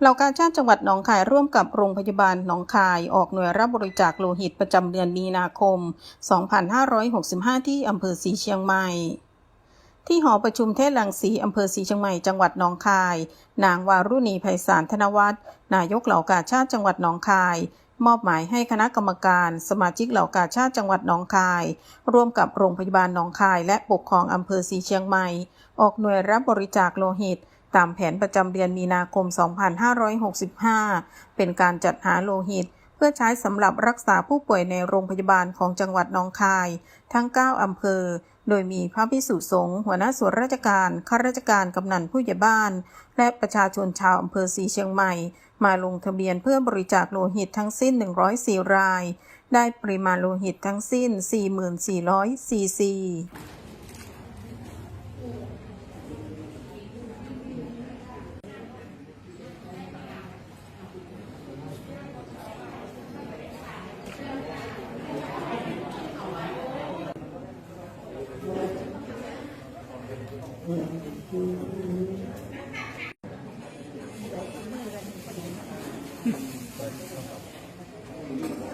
เหล่ากาชาติจังหวัดหนองคายร่วมกับโรงพยาบาลหนองคายออกหน่วยรับบริจาคโลหิตประจำเดือนมีนาคม 2565 ที่อำเภอศรีเชียงใหม่ ที่หอประชุมเทศลังสีอำเภอศรีเชียงใหม่จังหวัดหนองคาย นางวารุณีไพศาลธนวัฒน์นายกเหล่ากาชาติจังหวัดหนองคาย มอบหมายให้คณะกรรมการ สมาชิกเหล่ากาชาติจังหวัดหนองคาย ร่วมกับโรงพยาบาลหนองคาย และปกครองอำเภอศรีเชียงใหม่ ออกหน่วยรับบริจาคโลหิต ตามแผนประจำเดือนมีนาคม 2565 เป็นการจัดหาโลหิต เพื่อใช้สำหรับรักษาผู้ป่วยในโรงพยาบาลของจังหวัดหนองคาย ทั้ง 9 อำเภอ โดยมีพระพิสุสงฆ์หัวหน้าส่วนราชการ ข้าราชการกำนันผู้ใหญ่บ้าน และประชาชนชาวอำเภอศรีเชียงใหม่ มาลงทะเบียนเพื่อบริจาคโลหิตทั้งสิ้น 104 ราย ได้ปริมาณโลหิตทั้งสิ้น 4,400 ซีซี Thank you.